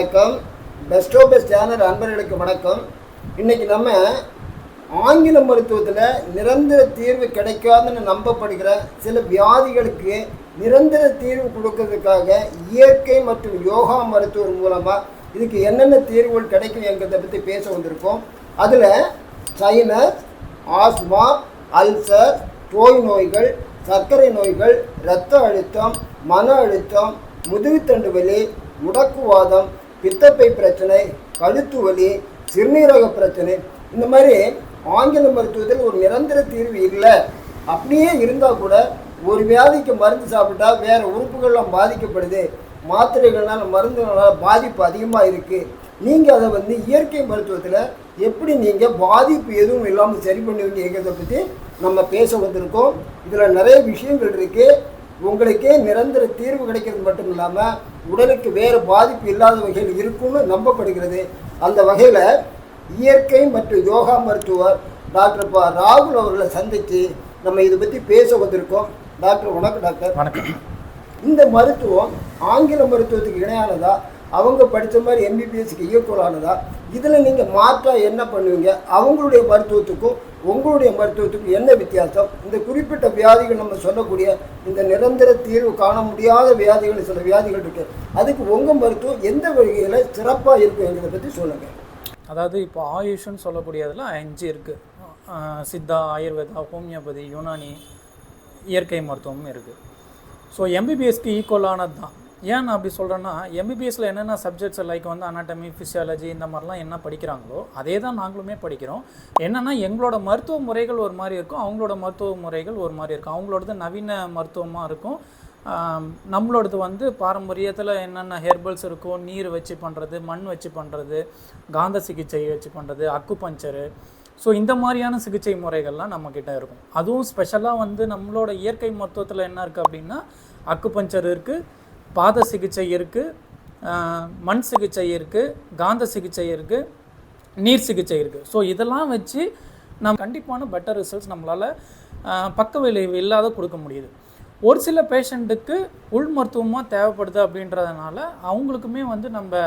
வணக்கம். Bairstow best channel அன்பர்களுக்கு வணக்கம். இன்னைக்கு நம்ம ஆங்கில மருத்துவத்தில் நிரந்தர தீர்வு கிடைக்காதுன்னு நம்பப்படுகிற சில வியாதிகளுக்கு நிரந்தர தீர்வு கொடுக்கறதுக்காக இயற்கை மற்றும் யோகா மருத்துவர் மூலமாக இதுக்கு என்னென்ன தீர்வுகள் கிடைக்கும் என்கிறத பற்றி பேச வந்திருக்கோம். அதில் சைனஸ் ஆஸ்மா அல்சர் தோய் நோய்கள் சர்க்கரை நோய்கள் இரத்த அழுத்தம் மன அழுத்தம் முதுகுத்தண்டு வலி முடக்குவாதம் பித்தப்பை பிரச்சனை கழுத்து வலி சிறுநீரக பிரச்சனை இந்த மாதிரி ஆங்கில மருத்துவத்தில் ஒரு நிரந்தர தீர்வு இல்லை. அப்படியே இருந்தால் கூட ஒரு வியாதிக்கு மருந்து சாப்பிட்டா வேறு உறுப்புகள்லாம் பாதிக்கப்படுது. மாத்திரைகள்னால மருந்துகளால் பாதிப்பு அதிகமாக இருக்குது நீங்கள் அதை வந்து இயற்கை மருத்துவத்தில் எப்படி நீங்கள் பாதிப்பு எதுவும் இல்லாமல் சரி பண்ணுவீங்கிறத பற்றி நம்ம பேச வந்திருக்கோம். இதில் நிறைய விஷயங்கள் இருக்குது உங்களுக்கே நிரந்தர தீர்வு கிடைக்கிறது மட்டும் இல்லாமல் உடலுக்கு வேறு பாதிப்பு இல்லாத வகையில் இருக்கும்னு நம்பப்படுகிறது. அந்த வகையில் இயற்கை மற்றும் யோகா மருத்துவர் டாக்டர் ப. ராகுல் அவர்களை சந்தித்து நம்ம இதை பற்றி பேச வந்திருக்கோம். டாக்டர் வணக்கம் டாக்டர். வணக்கம். இந்த மருத்துவம் ஆங்கில மருத்துவத்துக்கு இணையானதா? அவங்க படித்த மாதிரி எம்பிபிஎஸ்க்கு ஈக்குவலானதா இதில் நீங்கள் மாற்றா என்ன பண்ணுவீங்க? அவங்களுடைய மருத்துவத்துக்கும் உங்களுடைய மருத்துவத்துக்கு என்ன வித்தியாசம்? இந்த குறிப்பிட்ட வியாதிகள் நம்ம சொல்லக்கூடிய இந்த நிரந்தர தீர்வு காண முடியாத வியாதிகள் சில வியாதிகள் இருக்கு. அதுக்கு உங்கள் மருத்துவம் எந்த வகையில் சிறப்பாக இருக்குங்கிறத பற்றி சொல்லுங்கள் அதாவது இப்போ ஆயுஷ்னு சொல்லக்கூடியதில் அஞ்சு இருக்குது சித்தா ஆயுர்வேதா ஹோமியோபதி யுனானி இயற்கை மருத்துவமும் இருக்குது ஸோ எம்பிபிஎஸ்க்கு ஈக்குவலானது தான் ஏன் நான் அப்படி சொல்கிறேன்னா எம்பிபிஎஸ்சில் என்னென்ன சப்ஜெக்ட்ஸ் லைக் வந்து அனாட்டமி ஃபிசியாலஜி இந்த மாதிரிலாம் என்ன படிக்கிறாங்களோ அதே தான் நாங்களுமே படிக்கிறோம். என்னென்னா எங்களோட மருத்துவ முறைகள் ஒரு மாதிரி இருக்கும் அவங்களோட மருத்துவ முறைகள் ஒரு மாதிரி இருக்கும். அவங்களோடது நவீன மருத்துவமாக இருக்கும். நம்மளோடது வந்து பாரம்பரியத்தில் என்னென்ன ஹெர்பல்ஸ் இருக்கோ நீர் வச்சு பண்ணுறது மண் வச்சு பண்ணுறது காந்த சிகிச்சை வச்சு பண்ணுறது அக்கு பஞ்சரு ஸோ இந்த மாதிரியான சிகிச்சை முறைகள்லாம் நம்மக்கிட்ட இருக்கும். அதுவும் ஸ்பெஷலாக வந்து நம்மளோட இயற்கை மருத்துவத்தில் என்ன இருக்குது அப்படின்னா அக்கு பஞ்சர் இருக்குது பாத சிகிச்சை இருக்குது மண் சிகிச்சை இருக்குது காந்த சிகிச்சை இருக்குது நீர் சிகிச்சை இருக்குது ஸோ இதெல்லாம் வச்சு நம்ம கண்டிப்பான பெட்டர் ரிசல்ட்ஸ் நம்மளால் பக்க விளைவு இல்லாத கொடுக்க முடியுது. ஒரு சில பேஷண்ட்டுக்கு உள் மருத்துவமாக தேவைப்படுது அப்படின்றதுனால அவங்களுக்குமே வந்து நம்ம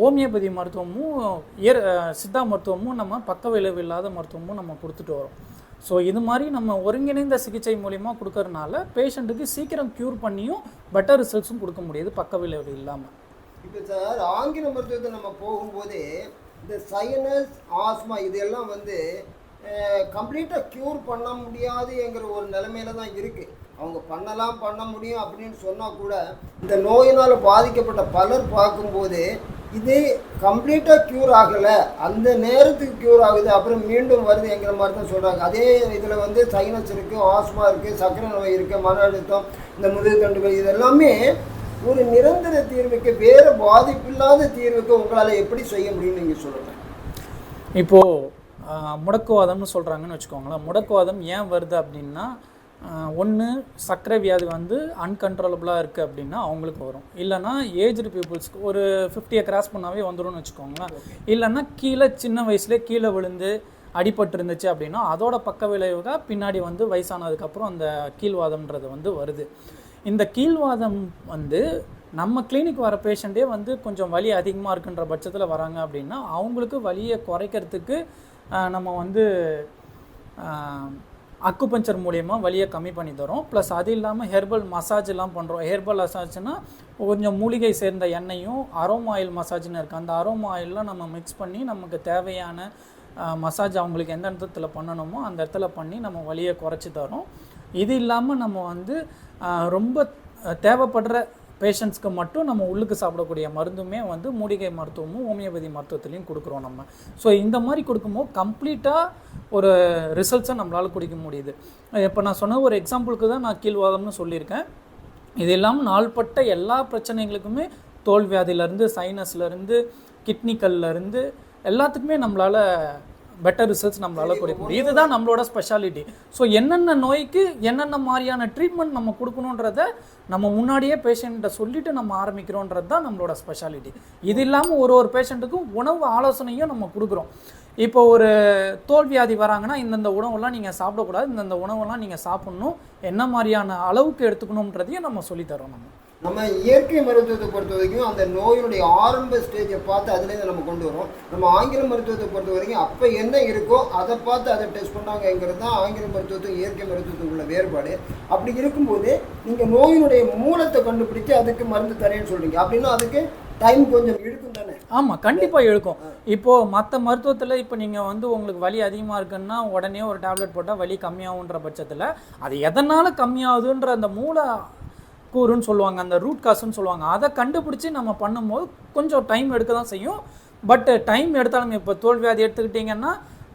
ஹோமியோபதி மருத்துவமும் இயற் சித்தா மருத்துவமும் நம்ம பக்க விளைவு இல்லாத மருத்துவமும் நம்ம கொடுத்துட்டு வரோம். ஸோ இது மாதிரி நம்ம ஒருங்கிணைந்த சிகிச்சை மூலிமா கொடுக்கறதுனால பேஷண்ட்டுக்கு சீக்கிரம் க்யூர் பண்ணியும் பெட்டர் ரிசல்ட்ஸும் கொடுக்க முடியுது பக்க விளைவு இல்லாமல் இப்போ சார் ஆங்கில மருத்துவத்தை நம்ம போகும்போதே இந்த சைனஸ் ஆஸ்மா இதெல்லாம் வந்து கம்ப்ளீட்டாக க்யூர் பண்ண முடியாதுங்கிற ஒரு நிலைமையில தான் இருக்குது அவங்க பண்ணலாம் பண்ண முடியும் அப்படின்னு சொன்னால் கூட இந்த நோயினால் பாதிக்கப்பட்ட பலர் பார்க்கும்போது இது கம்ப்ளீட்டாக க்யூர் ஆகலை. அந்த நேரத்துக்கு க்யூர் ஆகுது அப்புறம் மீண்டும் வருது என்கிற மாதிரி தான் சொல்கிறாங்க அதே இதில் வந்து சைனஸ் இருக்குது ஆஸ்மா இருக்குது சர்க்கரை நோய் இருக்குது மன அழுத்தம் இந்த முதுகுத்தண்டு வலி இதெல்லாமே ஒரு நிரந்தர தீர்வுக்கு வேறு பாதிப்பில்லாத தீர்வுக்கு உங்களால் எப்படி செய்ய முடியும்னு நீங்கள் சொல்லுங்கள் இப்போது முடக்குவாதம்னு சொல்கிறாங்கன்னு வச்சுக்கோங்களேன். முடக்குவாதம் ஏன் வருது அப்படின்னா ஒன்று சர்க்கரை வியாதி வந்து அன்கண்ட்ரோலபிளாக இருக்குது அப்படின்னா அவங்களுக்கு வரும். இல்லைன்னா ஏஜ்டு பீப்புள்ஸ்க்கு ஒரு ஃபிஃப்டியை கிராஸ் பண்ணாவே வந்துடும்னு வச்சுக்கோங்களேன். இல்லைன்னா கீழே சின்ன வயசுலேயே கீழே விழுந்து அடிபட்டு இருந்துச்சு அப்படின்னா அதோட பக்க விளைவுగా பின்னாடி வந்து வயசானதுக்கப்புறம் அந்த கீழ்வாதம்ன்றது வந்து வருது. இந்த கீழ்வாதம் வந்து நம்ம கிளினிக் வர பேஷண்ட்டே வந்து கொஞ்சம் வலி அதிகமாக இருக்குன்ற பட்சத்தில் வராங்க அப்படின்னா அவங்களுக்கு வலியை குறைக்கிறதுக்கு நம்ம வந்து அக்குபஞ்சர் மூலயமா வலியை கம்மி பண்ணி தரும். ப்ளஸ் அது இல்லாமல் ஹெர்பல் மசாஜ் எல்லாம் பண்ணுறோம் ஹெர்பல் மசாஜ்னா கொஞ்சம் மூலிகை சேர்ந்த எண்ணெயும் அரோமா ஆயில் மசாஜ்னு இருக்குது அந்த அரோமா ஆயிலெலாம் நம்ம மிக்ஸ் பண்ணி நமக்கு தேவையான மசாஜ் அவங்களுக்கு எந்த இடத்துல பண்ணணுமோ அந்த இடத்துல பண்ணி நம்ம வலியை குறைச்சி தரோம். இது இல்லாமல் நம்ம வந்து ரொம்ப தேவைப்படுற பேஷண்ட்ஸ்க்கு மட்டும் நம்ம உள்ளுக்கு சாப்பிடக்கூடிய மருந்துமே வந்து மூலிகை மருத்துவமும் ஹோமியோபதி மருத்துவத்துலேயும் கொடுக்குறோம் நம்ம. ஸோ இந்த மாதிரி கொடுக்கும்போது கம்ப்ளீட்டாக ஒரு ரிசல்ட்ஸை நம்மளால் குடிக்க முடியுது. இப்போ நான் சொன்ன ஒரு எக்ஸாம்பிளுக்கு தான் நான் கீழ்வாதம்னு சொல்லியிருக்கேன். இது இல்லாமல் நாள்பட்ட எல்லா பிரச்சனைகளுக்குமே தோல்வியாதியிலிருந்து சைனஸ்லேருந்து கிட்னிக்கல்லேருந்து எல்லாத்துக்குமே நம்மளால் பெட்டர் ரிசல்ட்ஸ் நம்மளால் கொடுக்க முடியும். இதுதான் நம்மளோட ஸ்பெஷாலிட்டி ஸோ என்னென்ன நோய்க்கு என்னென்ன மாதிரியான ட்ரீட்மெண்ட் நம்ம கொடுக்கணுன்றத நம்ம முன்னாடியே பேஷண்ட்டை சொல்லிட்டு நம்ம ஆரம்பிக்கிறோன்றது தான் நம்மளோட ஸ்பெஷாலிட்டி இது இல்லாமல் ஒரு ஒரு பேஷண்ட்டுக்கும் உணவு ஆலோசனையும் நம்ம கொடுக்குறோம். இப்போ ஒரு தோல்வியாதி வராங்கன்னா இந்தந்த உணவெல்லாம் நீங்கள் சாப்பிடக்கூடாது இந்தந்த உணவெல்லாம் நீங்கள் சாப்பிட்ணும் என்ன மாதிரியான அளவுக்கு எடுத்துக்கணுன்றதையும் நம்ம சொல்லித்தரோம் நம்ம. நம்ம இயற்கை மருத்துவத்தை பொறுத்த வரைக்கும் அந்த நோயினுடைய ஆரம்ப ஸ்டேஜை பார்த்து அதுலேருந்து நம்ம கொண்டு வரோம் நம்ம ஆங்கில மருத்துவத்தை பொறுத்த வரைக்கும் அப்போ என்ன இருக்கோ அதை பார்த்து அதை டெஸ்ட் பண்ணாங்கங்கிறது தான் ஆங்கில மருத்துவத்துக்கும் இயற்கை மருத்துவத்துக்கும் உள்ள வேறுபாடு. அப்படி இருக்கும்போது நீங்கள் நோயினுடைய மூலத்தை கண்டுபிடிச்சு அதுக்கு மருந்து தரேன்னு சொல்றீங்க. அப்படின்னா அதுக்கு டைம் கொஞ்சம் இழுக்கும் தானே? ஆமாம் கண்டிப்பாக இழுக்கும். இப்போது மற்ற மருத்துவத்தில் இப்போ நீங்கள் வந்து உங்களுக்கு வலி அதிகமாக இருக்குன்னா உடனே ஒரு டேப்லெட் போட்டால் வலி கம்மியாகுன்ற பட்சத்தில் அது எதனால் கம்மியாகுதுன்ற அந்த மூல கூறுன்னு சொல்லுவாங்க அந்த ரூட் காசுன்னு சொல்லுவாங்க. அதை கண்டுபிடிச்சி நம்ம பண்ணும்போது கொஞ்சம் டைம் எடுக்க தான் செய்யும். பட் டைம் எடுத்தாலும் இப்போ தோல்வியாதி எடுத்துக்கிட்டிங்கன்னா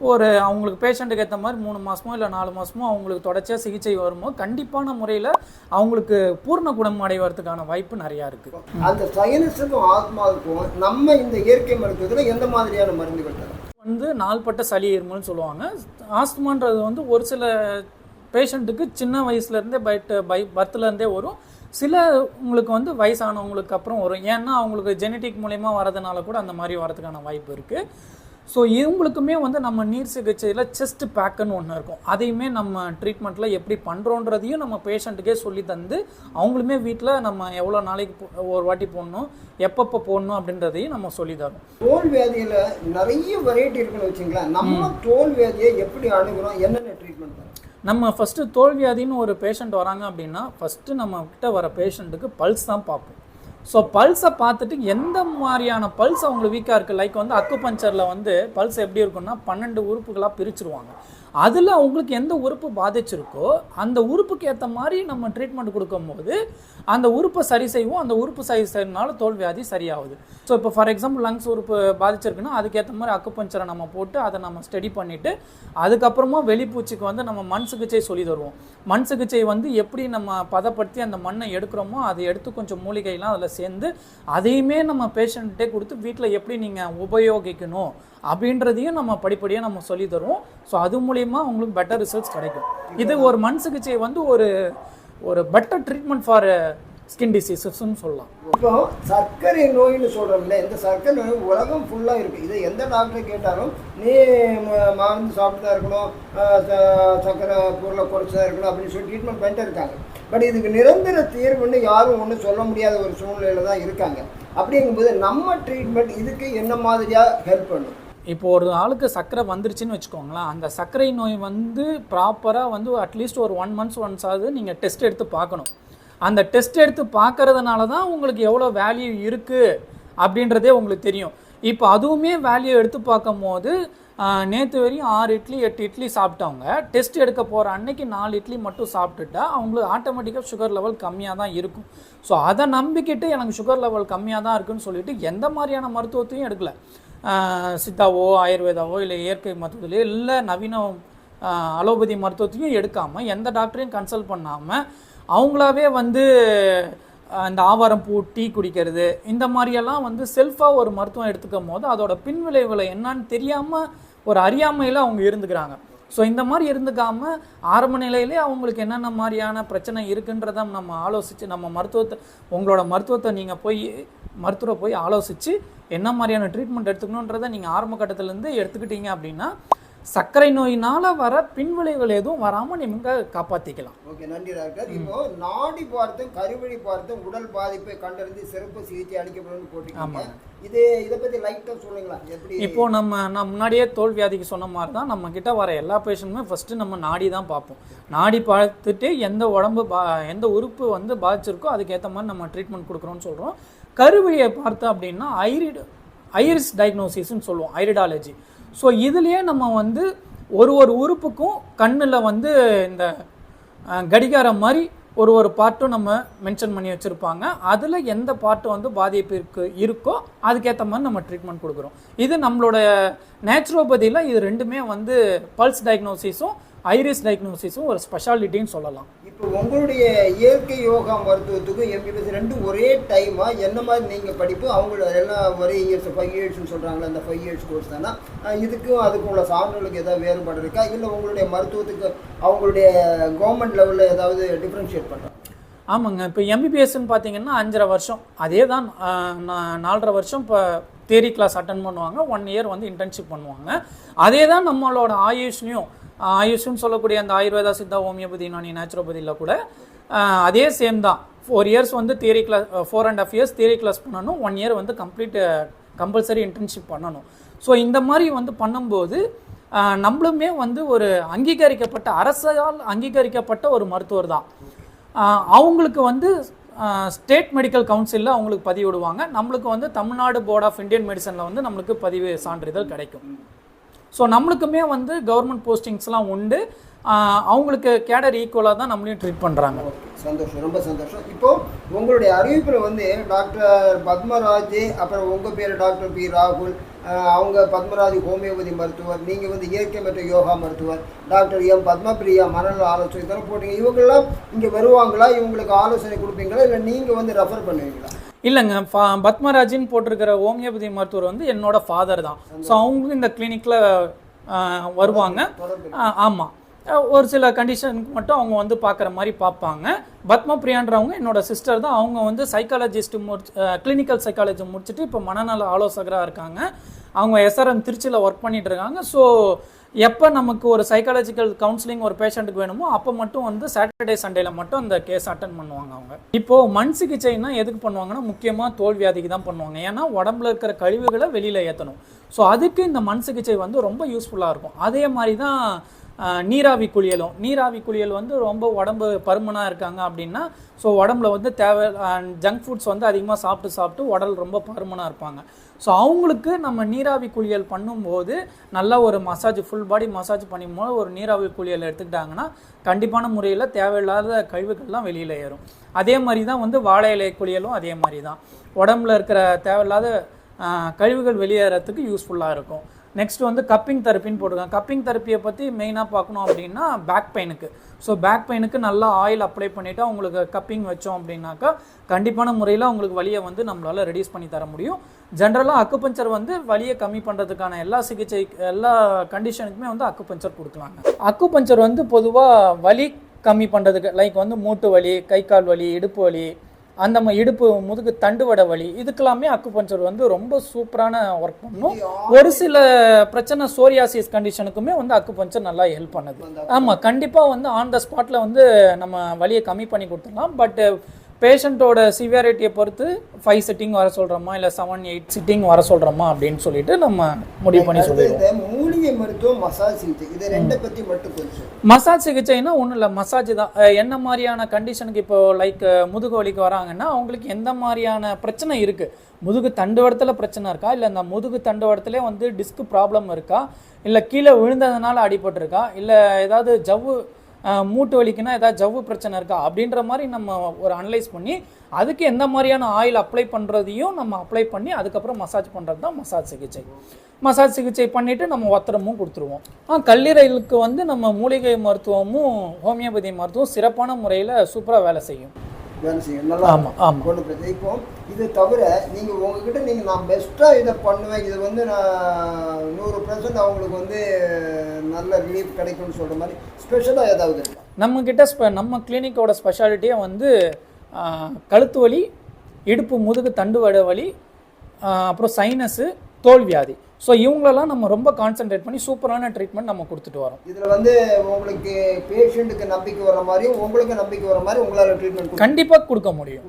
ஒரு அவங்களுக்கு பேஷண்ட்டுக்கு ஏற்ற மாதிரி மூணு மாதமோ இல்லை நாலு மாதமோ அவங்களுக்கு தொடர்ச்சியாக சிகிச்சை வரும்போது கண்டிப்பான முறையில் அவங்களுக்கு பூர்ண குணம் அடைவதற்கான வாய்ப்பு நிறையா இருக்குது அந்த சைனஸுக்கும் ஆத்மாவுக்கும் நம்ம இந்த இயற்கை மருத்துவத்தில் எந்த மாதிரியான மருந்துகள் வந்து நாள்பட்ட சளி இருமல்னு சொல்லுவாங்க. ஆஸ்துமான்றது வந்து ஒரு சில பேஷண்ட்டுக்கு சின்ன வயசுலேருந்தே பைட் பை பர்த்லேருந்தே வரும். சில உங்களுக்கு வந்து வயசானவங்களுக்கு அப்புறம் வரும். ஏன்னா அவங்களுக்கு ஜெனட்டிக் மூலயமா வரதுனால கூட அந்த மாதிரி வரதுக்கான வாய்ப்பு இருக்குது ஸோ இவங்களுக்குமே வந்து நம்ம நீர் சிகிச்சையில் செஸ்ட் பேக்குன்னு ஒன்று இருக்கும். அதையுமே நம்ம ட்ரீட்மெண்ட்டில் எப்படி பண்ணுறோன்றதையும் நம்ம பேஷண்ட்டுக்கே சொல்லி தந்து அவங்களுமே வீட்டில் நம்ம எவ்வளோ நாளைக்கு போ- ஒரு வாட்டி போடணும் எப்பப்போ போடணும் அப்படின்றதையும் நம்ம சொல்லி தரோம். தோல் வியாதியில நிறைய வெரைட்டி இருக்குன்னு வச்சுங்களேன். நம்ம தோல் வியாதியை எப்படி அணுகுறோம்? என்னென்ன ட்ரீட்மெண்ட் நம்ம ஃபஸ்ட்டு தோல்வியாதின்னு ஒரு பேஷண்ட் வராங்க அப்படின்னா ஃபஸ்ட்டு நம்ம கிட்ட வர பேஷண்ட்டுக்கு பல்ஸ் தான் பார்ப்போம். ஸோ பல்ஸை பார்த்துட்டு எந்த மாதிரியான பல்ஸ் அவங்களுக்கு வீக்காக இருக்குது லைக் வந்து அக்கு பஞ்சரில் வந்து பல்ஸ் எப்படி இருக்குன்னா பன்னெண்டு உறுப்புகளாக பிரிச்சிருவாங்க. அதில் அவங்களுக்கு எந்த உறுப்பு பாதிச்சிருக்கோ அந்த உறுப்புக்கு ஏற்ற மாதிரி நம்ம ட்ரீட்மெண்ட் கொடுக்கும்போது அந்த உறுப்பை சரி செய்வோம். அந்த உறுப்பு சரி செய்யறதுனால தோல்வியாதி சரியாகுது. ஸோ இப்போ ஃபார் எக்ஸாம்பிள் லங்ஸ் உறுப்பு பாதிச்சிருக்குன்னா அதுக்கேற்ற மாதிரி அக்குப்பஞ்சரை நம்ம போட்டு அதை நம்ம ஸ்டடி பண்ணிவிட்டு அதுக்கப்புறமா வெளிப்பூச்சிக்கு வந்து நம்ம மண் சிகிச்சை சொல்லி தருவோம். மண் சிகிச்சை வந்து எப்படி நம்ம பதப்படுத்தி அந்த மண்ணை எடுக்கிறோமோ அதை எடுத்து கொஞ்சம் மூலிகைலாம் அதில் சேர்ந்து அதையுமே நம்ம பேஷண்ட்டே கொடுத்து வீட்டில் எப்படி நீங்கள் உபயோகிக்கணும் அப்படின்றதையும் நம்ம படிப்படியாக நம்ம சொல்லி தருவோம். ஸோ அது மூலயமா உங்களுக்கு பெட்டர் ரிசல்ட்ஸ் கிடைக்கும். இது ஒரு மண் சிகிச்சை வந்து ஒரு ஒரு பெட்டர் ட்ரீட்மெண்ட் ஃபார் ஸ்கின் டிசீசஸ்ன்னு சொல்லலாம். இப்போ சர்க்கரை நோய்னு சொல்கிறோம்ல இந்த சர்க்கரை நோய் உலகம் ஃபுல்லாக இருக்குது இதை எந்த டாக்டர் கேட்டாலும் நீ மருந்து சாப்பிட்டு தான் இருக்கணும் சர்க்கரை பொருளை குறைச்சி தான் இருக்கணும் அப்படின்னு சொல்லி ட்ரீட்மெண்ட் பண்ணிட்டு இருக்காங்க. பட் இதுக்கு நிரந்தர தீர்வுன்னு யாரும் ஒன்றும் சொல்ல முடியாத ஒரு சூழ்நிலையில் தான் இருக்காங்க. அப்படிங்கும்போது நம்ம ட்ரீட்மெண்ட் இதுக்கு என்ன மாதிரியாக ஹெல்ப் பண்ணும்? இப்போ ஒரு ஆளுக்கு சர்க்கரை வந்துருச்சுன்னு வச்சுக்கோங்களேன் அந்த சர்க்கரை நோய் வந்து ப்ராப்பராக வந்து அட்லீஸ்ட் ஒரு ஒன் மந்த்ஸ் ஒன்ஸ் ஆகுது நீங்கள் டெஸ்ட் எடுத்து பார்க்கணும். அந்த டெஸ்ட் எடுத்து பார்க்கறதுனால தான் உங்களுக்கு எவ்வளோ வேல்யூ இருக்குது அப்படின்றதே உங்களுக்கு தெரியும். இப்போ அதுவுமே வேல்யூ எடுத்து பார்க்கும்போது நேற்று வரையும் ஆறு இட்லி எட்டு இட்லி சாப்பிட்டவங்க டெஸ்ட் எடுக்க போகிற அன்னைக்கு நாலு இட்லி மட்டும் சாப்பிட்டுட்டா அவங்களுக்கு ஆட்டோமேட்டிக்காக சுகர் லெவல் கம்மியாக தான் இருக்கும். ஸோ அதை நம்பிக்கிட்டு எனக்கு சுகர் லெவல் கம்மியாக தான் இருக்குன்னு சொல்லிட்டு எந்த மாதிரியான மருத்துவத்தையும் எடுக்கலை. சித்தாவோ ஆயுர்வேதாவோ இல்லை இயற்கை மருத்துவத்திலையோ இல்லை நவீன அலோபதி மருத்துவத்தையும் எடுக்காமல் எந்த டாக்டரையும் கன்சல்ட் பண்ணாமல் அவங்களாவே வந்து இந்த ஆவாரம் பூ டீ குடிக்கிறது இந்த மாதிரியெல்லாம் வந்து செல்ஃபாக ஒரு மருத்துவம் எடுத்துக்கும் போது அதோட பின்விளைவுகளை என்னன்னு தெரியாமல் ஒரு அறியாமையில் அவங்க இருந்துக்கிறாங்க. ஸோ இந்த மாதிரி இருந்துக்காம ஆரம்ப நிலையிலே அவங்களுக்கு என்னென்ன மாதிரியான பிரச்சனை இருக்குன்றத நம்ம ஆலோசித்து நம்ம மருத்துவத்தை உங்களோட மருத்துவத்தை நீங்கள் போய் மருத்துவரை போய் ஆலோசித்து என்ன மாதிரியான ட்ரீட்மெண்ட் எடுத்துக்கணுன்றதை நீங்கள் ஆரம்ப கட்டத்திலேருந்து எடுத்துக்கிட்டீங்க அப்படின்னா சர்க்கரை நோயினால் வர பின்விளைவுகள் எதுவும் வராமல் நீங்கள் காப்பாற்றிக்கலாம் ஓகே நன்றி டாக்டர். இப்போ நாடி பார்த்தும் கருவழி பார்த்தும் உடல் பாதிப்பை கண்டறிந்து சிறப்பு சிகிச்சை அளிக்கப்படும் போட்டிருக்கீங்க. இது இதை பத்தி லைட்டாக சொல்லுங்களா எப்படி இப்போ நம்ம நான் முன்னாடியே தோல் வியாதிக்கு சொன்ன மாதிரி தான் நம்ம கிட்ட வர எல்லா பேஷண்ட்டுமே ஃபஸ்ட்டு நம்ம நாடி தான் பார்ப்போம். நாடி பார்த்துட்டு எந்த உடம்பு பா எந்த உறுப்பு வந்து பாதிச்சிருக்கோ அதுக்கேற்ற மாதிரி நம்ம ட்ரீட்மெண்ட் கொடுக்குறோம்னு சொல்கிறோம் கருவழியை பார்த்தோம் அப்படின்னா ஐரிட் ஐரிஸ் டயக்னோசிஸ்ன்னு சொல்லுவோம் ஐரிடாலஜி. ஸோ இதுலேயே நம்ம வந்து ஒரு ஒரு உறுப்புக்கும் கண்ணில் வந்து இந்த கடிகாரம் மாதிரி ஒரு ஒரு பார்ட்டும் நம்ம மென்ஷன் பண்ணி வச்சுருப்பாங்க. அதில் எந்த பார்ட்டு வந்து பாதிப்பிற்கு இருக்கோ அதுக்கேற்ற மாதிரி நம்ம ட்ரீட்மெண்ட் கொடுக்குறோம். இது நம்மளோட நேச்சுரோபதியில் இது ரெண்டுமே வந்து பல்ஸ் டயக்னோசிஸும் ஐரிஸ் டயக்னோசிஸும் ஒரு ஸ்பெஷாலிட்டின்னு சொல்லலாம். இப்போ உங்களுடைய இயற்கை யோகா மருத்துவத்துக்கும் எம்பிபிஎஸ் ரெண்டும் ஒரே டைமா என்ன மாதிரி நீங்க படிப்பு? அவங்களோட எல்லாம் ஒரே இயர்ஸ் ஃபைவ் இயர்ஸ்னு சொல்றாங்களே அந்த ஃபைவ் இயர்ஸ் கோர்ஸ் தானே? இதுக்கும் அதுக்கும் உள்ள சார்ந்தவர்களுக்கு ஏதாவது வேறுபாடு இருக்கா? இல்லை உங்களுடைய மருத்துவத்துக்கு அவங்களுடைய கவர்மெண்ட் லெவலில் ஏதாவது டிஃப்ரென்ஷியேட் பண்ணுறாங்க ஆமாங்க. இப்போ எம்பிபிஎஸ்ன்னு பார்த்தீங்கன்னா அஞ்சரை வருஷம். அதே தான் நாலரை வருஷம் இப்போ தேரி கிளாஸ் அட்டன் பண்ணுவாங்க. ஒன் இயர் வந்து இன்டர்ன்ஷிப் பண்ணுவாங்க. அதே தான் நம்மளோட ஆயுஷ்லையும். ஆயுஷ்னு சொல்லக்கூடிய அந்த ஆயுர்வேதா சித்தா ஹோமியோபதி நானி நேச்சுரோபதியில் கூட அதே சேம் தான். ஃபோர் இயர்ஸ் வந்து theory class four and half years theory class பண்ணணும். ஒன் இயர் வந்து கம்ப்ளீட் கம்பல்சரி இன்டர்ன்ஷிப் பண்ணணும். ஸோ இந்த மாதிரி வந்து பண்ணும்போது நம்மளுமே வந்து ஒரு அங்கீகரிக்கப்பட்ட அரசால் அங்கீகரிக்கப்பட்ட ஒரு மருத்துவர் தான். அவங்களுக்கு வந்து ஸ்டேட் மெடிக்கல் கவுன்சிலில் அவங்களுக்கு பதிவிடுவாங்க. நம்மளுக்கு வந்து தமிழ்நாடு போர்ட் ஆஃப் இந்தியன் மெடிசனில் வந்து நம்மளுக்கு பதிவு சான்றிதழ் கிடைக்கும். ஸோ நம்மளுக்குமே வந்து கவர்மெண்ட் போஸ்டிங்ஸ்லாம் உண்டு. அவங்களுக்கு கேடர் ஈக்குவலாக தான் நம்மளையும் ட்ரீட் பண்ணுறாங்க சந்தோஷம் ரொம்ப சந்தோஷம். இப்போது உங்களுடைய அறிவிப்பில் வந்து டாக்டர் பத்மராஜ் அப்புறம் உங்கள் பேர் டாக்டர் பி ராகுல் அவங்க பத்மராஜ் ஹோமியோபதி மருத்துவர் நீங்கள் வந்து இயற்கை மற்றும் யோகா மருத்துவர் டாக்டர் எம் பத்மபிரியா மனநல ஆலோசனை இதெல்லாம் போட்டீங்க இவங்கெல்லாம் இங்கே வருவாங்களா? இவங்களுக்கு ஆலோசனை கொடுப்பீங்களா? இல்லை நீங்கள் வந்து ரெஃபர் பண்ணுவீங்களா? இல்லைங்க ஃபா- பத்மராஜின்னு போட்டிருக்கிற ஹோமியோபதி மருத்துவர் வந்து என்னோட ஃபாதர் தான். ஸோ அவங்களும் இந்த கிளினிக்கில் வருவாங்க. ஆமாம் ஒரு சில கண்டிஷனுக்கு மட்டும் அவங்க வந்து பார்க்குற மாதிரி பார்ப்பாங்க. பத்மபிரியான்றவங்க என்னோட சிஸ்டர் தான். அவங்க வந்து சைக்காலஜிஸ்ட் முடிச்சு கிளினிக்கல் சைக்காலஜி முடிச்சுட்டு இப்போ மனநல ஆலோசகராக இருக்காங்க. அவங்க எஸ்ஆர்எம் திருச்சியில் ஒர்க் பண்ணிகிட்டு இருக்காங்க. ஸோ எப்போ நமக்கு ஒரு சைக்காலஜிக்கல் கவுன்சிலிங் ஒரு பேஷண்ட்டுக்கு வேணுமோ அப்போ மட்டும் வந்து சாட்டர்டே சண்டேல மட்டும் அந்த கேஸ் அட்டன் பண்ணுவாங்க அவங்க. இப்போ மண் சிகிச்சைனா எதுக்கு பண்ணுவாங்கன்னா முக்கியமாக தோல் வியாதிக்கு தான் பண்ணுவாங்க. ஏன்னா உடம்புல இருக்கிற கழிவுகளை வெளியில் ஏற்றணும் ஸோ அதுக்கு இந்த மண் சிகிச்சை வந்து ரொம்ப யூஸ்ஃபுல்லாக இருக்கும். அதே மாதிரி தான் நீராவி குளியலும். நீராவி குளியல் வந்து ரொம்ப உடம்பு பருமனாக இருக்காங்க அப்படின்னா ஸோ உடம்புல வந்து தேவை ஜங்க் ஃபுட்ஸ் வந்து அதிகமாக சாப்பிட்டு சாப்பிட்டு உடல் ரொம்ப பருமனாக இருப்பாங்க. ஸோ அவங்களுக்கு நம்ம நீராவி குளியல் பண்ணும்போது நல்ல ஒரு மசாஜ் ஃபுல் பாடி மசாஜ் பண்ணும்போது ஒரு நீராவி குளியல் எடுத்துக்கிட்டாங்கன்னா கண்டிப்பான முறையில் தேவையில்லாத கழிவுகள்லாம் வெளியில் ஏறும். அதே மாதிரி தான் வந்து வாழை இலை குளியலும் அதே மாதிரி தான் உடம்புல இருக்கிற தேவையில்லாத கழிவுகள் வெளியேறத்துக்கு யூஸ்ஃபுல்லாக இருக்கும். நெக்ஸ்ட் வந்து கப்பிங் தெரப்பின்னு போட்டிருக்காங்க. கப்பிங் தெரப்பியை பற்றி மெயினாக பார்க்கணும் அப்படின்னா பேக் பெயினுக்கு ஸோ பேக் பெயினுக்கு நல்லா ஆயில் அப்ளை பண்ணிவிட்டு அவங்களுக்கு கப்பிங் வச்சோம் அப்படின்னாக்கா கண்டிப்பான முறையில் அவங்களுக்கு வழியை வந்து நம்மளால் ரெடியூஸ் பண்ணி தர முடியும். ஜென்ரலாக அக்குபஞ்சர் வந்து வலியை கம்மி பண்ணுறதுக்கான எல்லா சிகிச்சை எல்லா கண்டிஷனுக்குமே வந்து அக்குபஞ்சர் கொடுக்கலாங்க. அக்குபஞ்சர் வந்து பொதுவாக வலி கம்மி பண்ணுறதுக்கு லைக் வந்து மூட்டு வலி கை கால் வலி இடுப்பு வலி அந்த இடுப்பு முதுகு தண்டுவட வலி இதுக்கெல்லாமே அக்குபஞ்சர் வந்து ரொம்ப சூப்பரான ஒர்க் பண்ணும். ஒரு சில பிரச்சனை சோரியாசிஸ் கண்டிஷனுக்குமே வந்து அக்குபஞ்சர் நல்லா ஹெல்ப் பண்ணுது. ஆமாம் கண்டிப்பாக வந்து ஆன் த ஸ்பாட்டில் வந்து நம்ம வலியை கம்மி பண்ணி கொடுத்துடலாம். பட் பேஷண்ட்டோட சிவியாரிட்டியை பொறுத்து ஃபைவ் சிட்டிங் வர சொல்கிறோமா இல்லை செவன் எயிட் சிட்டிங் வர சொல்கிறோமா அப்படின்னு சொல்லிட்டு நம்ம முடிவு பண்ணி சொல்லிடுவோம். மூலிகை மருத்துவம் மசாஜ் சிகிச்சை. இதை ரெண்டை பற்றி மட்டும் கொஞ்சம். மசாஜ் சிகிச்சைனா ஒன்றும் இல்லை மசாஜ் தான். என்ன மாதிரியான கண்டிஷனுக்கு இப்போ லைக் முதுகு வலிக்கு வராங்கன்னா அவங்களுக்கு எந்த மாதிரியான பிரச்சனை இருக்குது முதுகு தண்டுவடத்தில் பிரச்சனை இருக்கா? இல்லை அந்த முதுகு தண்டுவடத்திலே வந்து டிஸ்க் ப்ராப்ளம் இருக்கா? இல்லை கீழே விழுந்ததுனால அடிபட்டிருக்கா? இல்லை ஏதாவது ஜவ்வு மூட்டு வலிக்குன்னா ஏதாவது ஜவ்வு பிரச்சனை இருக்கா அப்படின்ற மாதிரி நம்ம ஒரு அனலைஸ் பண்ணி அதுக்கு எந்த மாதிரியான ஆயில் அப்ளை பண்ணுறதையும் நம்ம அப்ளை பண்ணி அதுக்கப்புறம் மசாஜ் பண்ணுறது தான் மசாஜ் சிகிச்சை. மசாஜ் சிகிச்சை பண்ணிவிட்டு நம்ம ஒத்தரமும் கொடுத்துருவோம். கல்லீரலுக்கு வந்து நம்ம மூலிகை மருத்துவமும் ஹோமியோபதி மருத்துவம் சிறப்பான முறையில் சூப்பராக வேலை செய்யும். வேலை செய்யும். நல்லா ஆமாம் ஆமாம் ஒன்றும் பிரச்சனை இப்போ இது தவிர நீங்கள் உங்ககிட்ட நீங்கள் நான் பெஸ்ட்டாக இதை பண்ணுவேன். இது வந்து நான் நூறு பர்சன்ட் அவங்களுக்கு வந்து நல்ல ரிலீஃப் கிடைக்கும்னு சொல்கிற மாதிரி ஸ்பெஷலாக ஏதாவது இருக்கா? நம்மக்கிட்ட ஸ்பெ நம்ம கிளினிக்கோட ஸ்பெஷாலிட்டியே வந்து கழுத்து வலி இடுப்பு முதுகு தண்டு வட வலி அப்புறம் சைனஸு தோல் வியாதி ஸோ இவங்களெல்லாம் நம்ம ரொம்ப கான்சென்ட்ரேட் பண்ணி சூப்பரான ட்ரீட்மெண்ட் நம்ம கொடுத்துட்டு வரோம். இதில் வந்து உங்களுக்கு பேஷண்ட்டுக்கு நம்பிக்கை வர மாதிரியும் உங்களுக்கு நம்பிக்கை வர மாதிரி உங்களால் ட்ரீட்மெண்ட் கண்டிப்பாக கொடுக்க முடியும்.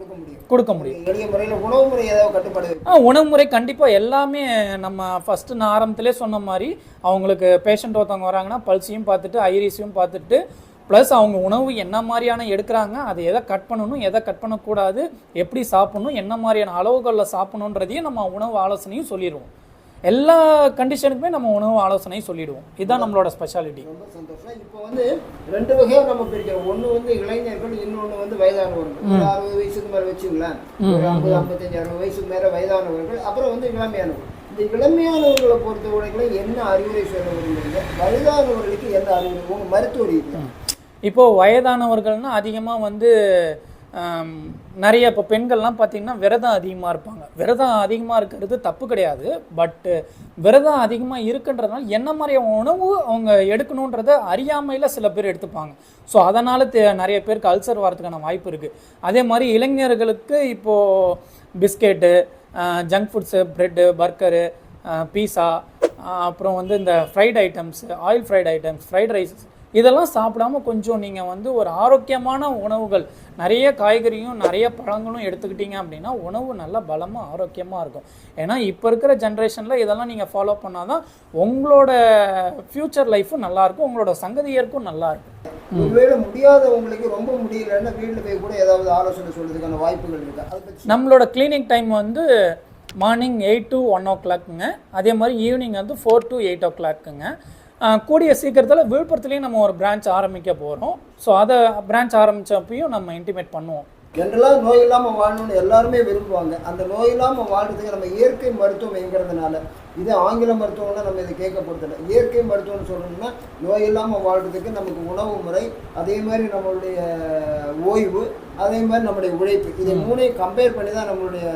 கொடுக்க முடியும். எளிய முறையில் உணவு முறை ஏதாவது கட்டுப்பாடு ஆ உணவு முறை கண்டிப்பாக எல்லாமே நம்ம ஃபஸ்ட்டு நான் ஆரம்பத்திலே சொன்ன மாதிரி அவங்களுக்கு பேஷண்ட் ஒருத்தவங்க வராங்கன்னா பல்ஸையும் பார்த்துட்டு ஐரிஸையும் பார்த்துட்டு ப்ளஸ் அவங்க உணவு என்ன மாதிரியான எடுக்கிறாங்க அதை எதை கட் பண்ணணும் எதை கட் பண்ணக்கூடாது எப்படி சாப்பிடணும் என்ன மாதிரியான அளவுகளில் சாப்பிடணுன்றதையும் நம்ம உணவு ஆலோசனையும் சொல்லிடுவோம். எல்லா கண்டிஷனுக்குமே நம்ம உணவு ஆலோசனையும் சொல்லிடுவோம். இதுதான் நம்மளோட ஸ்பெஷாலிட்டி ரொம்ப சந்தோஷம். இப்போ வந்து ரெண்டு வகையாக நம்ம பிரிக்கிறோம். ஒன்று வந்து இளைஞர்கள் இன்னொன்று வந்து வயதானவர்கள். ஒரு அறுபது வயசுக்கு மேலே வச்சுங்களேன். ஒரு ஐம்பது ஐம்பத்தஞ்சு அறுபது வயசுக்கு மேலே வயதானவர்கள் அப்புறம் வந்து இளமையானவர்கள். இந்த இளமையானவர்களை பொறுத்த வரைக்கும் என்ன அறிவுரை சொல்ல விரும்புறீங்க? வயதானவர்களுக்கு என்ன அறிவுரை? உங்கள் மருத்துவ ரீதியாக இப்போது வயதானவர்கள்னா அதிகமாக வந்து நிறைய இப்போ பெண்கள்லாம் பார்த்தீங்கன்னா விரதம் அதிகமாக இருப்பாங்க. விரதம் அதிகமாக இருக்கிறது தப்பு கிடையாது. பட்டு விரதம் அதிகமாக இருக்குன்றதுனால என்ன மாதிரியான உணவு அவங்க எடுக்கணுன்றத அறியாமையில் சில பேர் எடுத்துப்பாங்க. ஸோ அதனால் நிறைய பேருக்கு அல்சர் வரதுக்கான வாய்ப்பு இருக்குது அதே மாதிரி இளைஞர்களுக்கு இப்போது biscuit junk foods bread burger pizza அப்புறம் வந்து இந்த fried items oil fried items fried rice இதெல்லாம் சாப்பிடாம கொஞ்சம் நீங்கள் வந்து ஒரு ஆரோக்கியமான உணவுகள் நிறைய காய்கறியும் நிறைய பழங்களும் எடுத்துக்கிட்டீங்க அப்படின்னா உணவு நல்லா பலமாக ஆரோக்கியமாக இருக்கும். ஏன்னா இப்போ இருக்கிற ஜென்ரேஷனில் இதெல்லாம் நீங்கள் ஃபாலோ பண்ணாதான் உங்களோட ஃப்யூச்சர் லைஃப்பும் நல்லாயிருக்கும் உங்களோட சங்கதியருக்கும் நல்லா இருக்கும். ஒருவேளை முடியாதவங்களுக்கு ரொம்ப முடியலன்னா வீட்டில் போய் கூட ஏதாவது ஆலோசனை சொல்றதுக்கான வாய்ப்புகள் இருக்கு? நம்மளோட கிளினிக் டைம் வந்து மார்னிங் எயிட் டு ஒன் ஓ கிளாக்குங்க அதே மாதிரி ஈவினிங் வந்து ஃபோர் டு எயிட் ஓ கிளாக்குங்க கூடிய சீக்கிரத்தில் விழுப்புரத்துலேயும் நம்ம ஒரு பிரான்ச் ஆரம்பிக்க போகிறோம் ஸோ அதை பிரான்ச் ஆரம்பித்தப்பையும் நம்ம இன்டிமேட் பண்ணுவோம். ஜென்ரலாக நோய் இல்லாமல் வாழணும்னு எல்லாருமே விரும்புவாங்க. அந்த நோய் இல்லாமல் வாழ்றதுக்கு நம்ம இயற்கை மருத்துவம் என்கிறதுனால இது ஆங்கில மருத்துவம்னா நம்ம இதை கேட்க பொறுத்தல இயற்கை மருத்துவம்னு சொல்லணும்னா நோய் இல்லாமல் வாழ்றதுக்கு நமக்கு உணவு முறை அதே மாதிரி நம்மளுடைய ஓய்வு அதே மாதிரி நம்மளுடைய உழைப்பு. இதை மூணையும் கம்பேர் பண்ணி தான் நம்மளுடைய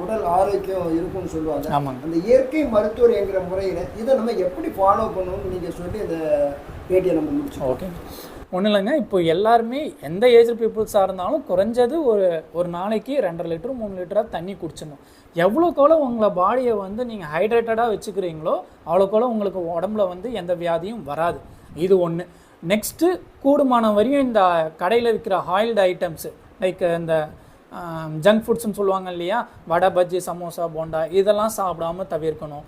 உடல் ஆரோக்கியம் இருக்கும்னு சொல்லுவாங்க. அந்த இயற்கை மருத்துவர் என்கிற முறையில் இதை நம்ம எப்படி ஃபாலோ பண்ணணும்னு நீங்கள் சொல்லி இந்த பேட்டியை நம்ம முடிச்சோம் ஓகே ஒன்றும் இல்லைங்க. இப்போ எல்லாருமே எந்த ஏஜ் பீப்புள்ஸாக இருந்தாலும் குறைஞ்சது ஒரு ஒரு நாளைக்கு ரெண்டரை லிட்டர் மூணு லிட்டராக தண்ணி குடிச்சிடணும். எவ்வளோக்கெவ்வளோ உங்களை பாடியை வந்து நீங்கள் ஹைட்ரேட்டடாக வச்சுக்கிறீங்களோ அவ்வளோக்கெவ்வளோ உங்களுக்கு உடம்புல வந்து எந்த வியாதியும் வராது. இது ஒன்று நெக்ஸ்ட்டு கூடுமான வரையும் இந்த கடையில் இருக்கிற ஆயில்டு ஐட்டம்ஸு லைக் இந்த ஜங்க் ஃபுட்ஸ்னு சொல்லுவாங்க இல்லையா? வடை பஜ்ஜி சமோசா போண்டா இதெல்லாம் சாப்பிடாம தவிர்க்கணும்.